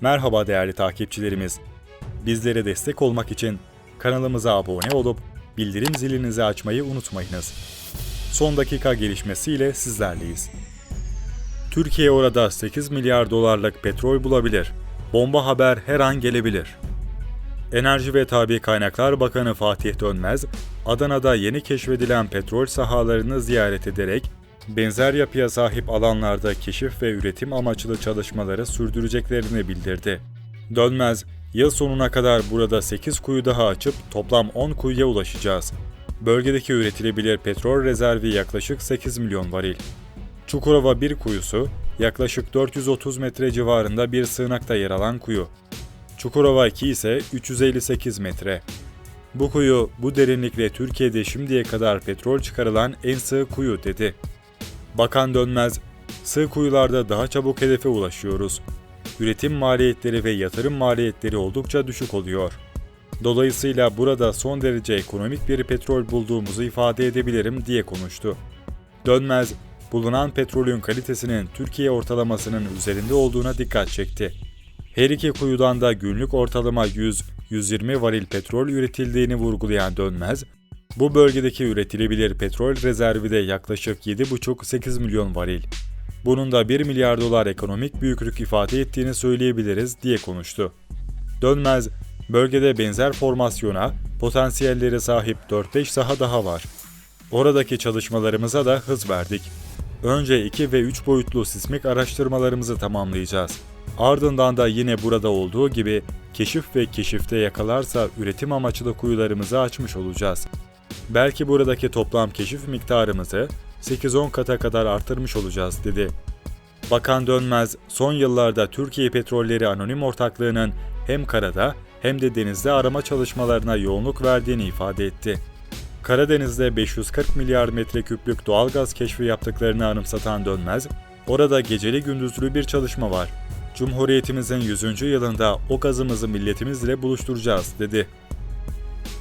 Merhaba değerli takipçilerimiz. Bizlere destek olmak için kanalımıza abone olup bildirim zilinizi açmayı unutmayınız. Son dakika gelişmesiyle sizlerleyiz. Türkiye orada 8 milyar dolarlık petrol bulabilir. Bomba haber her an gelebilir. Enerji ve Tabi Kaynaklar Bakanı Fatih Dönmez, Adana'da yeni keşfedilen petrol sahalarını ziyaret ederek benzer yapıya sahip alanlarda keşif ve üretim amaçlı çalışmaları sürdüreceklerini bildirdi. Dönmez, yıl sonuna kadar burada 8 kuyu daha açıp toplam 10 kuyuya ulaşacağız. Bölgedeki üretilebilir petrol rezervi yaklaşık 8 milyon varil. Çukurova 1 kuyusu, yaklaşık 430 metre civarında bir sığınakta yer alan kuyu. Çukurova 2 ise 358 metre. Bu kuyu bu derinlikle Türkiye'de şimdiye kadar petrol çıkarılan en sığ kuyu dedi. Bakan Dönmez, sığ kuyularda daha çabuk hedefe ulaşıyoruz. Üretim maliyetleri ve yatırım maliyetleri oldukça düşük oluyor. Dolayısıyla burada son derece ekonomik bir petrol bulduğumuzu ifade edebilirim diye konuştu. Dönmez, bulunan petrolün kalitesinin Türkiye ortalamasının üzerinde olduğuna dikkat çekti. Her iki kuyudan da günlük ortalama 100-120 varil petrol üretildiğini vurgulayan Dönmez, bu bölgedeki üretilebilir petrol rezervi de yaklaşık 7,5-8 milyon varil. Bunun da 1 milyar dolar ekonomik büyüklük ifade ettiğini söyleyebiliriz diye konuştu. Dönmez, bölgede benzer formasyona, potansiyelleri sahip 4-5 saha daha var. Oradaki çalışmalarımıza da hız verdik. Önce 2 ve 3 boyutlu sismik araştırmalarımızı tamamlayacağız. Ardından da yine burada olduğu gibi keşif ve keşifte yakalarsa üretim amaçlı kuyularımızı açmış olacağız. Belki buradaki toplam keşif miktarımızı 8-10 kata kadar artırmış olacağız dedi. Bakan Dönmez, son yıllarda Türkiye Petrolleri Anonim Ortaklığı'nın hem karada hem de denizde arama çalışmalarına yoğunluk verdiğini ifade etti. Karadeniz'de 540 milyar metreküplük doğalgaz keşfi yaptıklarını anımsatan Dönmez, orada geceli gündüzlü bir çalışma var. Cumhuriyetimizin 100. yılında o gazımızı milletimizle buluşturacağız dedi.